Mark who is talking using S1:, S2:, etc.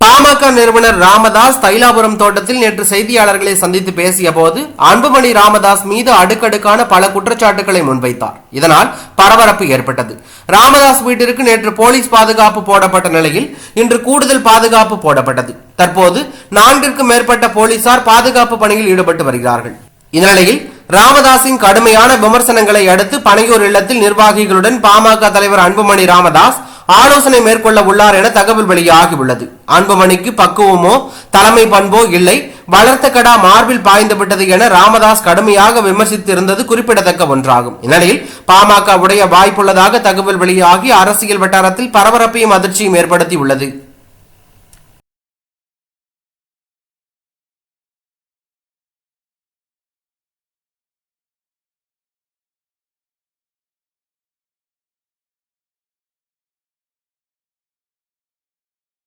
S1: பாமக நிறுவனர் ராமதாஸ் தைலாபுரம் தோட்டத்தில் நேற்று செய்தியாளர்களை சந்தித்து பேசிய போது அன்புமணி ராமதாஸ் மீது அடுக்கடுக்கான பல குற்றச்சாட்டுகளை முன்வைத்தார். இதனால் பரபரப்பு ஏற்பட்டது. ராமதாஸ் வீட்டிற்கு நேற்று போலீஸ் பாதுகாப்பு போடப்பட்ட நிலையில் இன்று கூடுதல் பாதுகாப்பு போடப்பட்டது. தற்போது நான்கிற்கும் மேற்பட்ட போலீசார் பாதுகாப்பு பணியில் ஈடுபட்டு வருகிறார்கள். இந்நிலையில் ராமதாஸின் கடுமையான விமர்சனங்களை அடுத்து பனையூர் இல்லத்தில் நிர்வாகிகளுடன் பாமக தலைவர் அன்புமணி ராமதாஸ் ஆலோசனை மேற்கொள்ள உள்ளார் என தகவல் வெளியாகியுள்ளது. அன்புமணிக்கு பக்குவமோ தலைமை பண்போ இல்லை. வளர்த்த கடா மார்பில் பாய்ந்து விட்டது என ராமதாஸ் கடுமையாக விமர்சித்திருந்தது குறிப்பிடத்தக்க ஒன்றாகும். இந்நிலையில் பாமக உடைய வாய்ப்புள்ளதாக தகவல் வெளியாகி அரசியல் வட்டாரத்தில் பரபரப்பையும் அதிர்ச்சியும் ஏற்படுத்தியுள்ளது.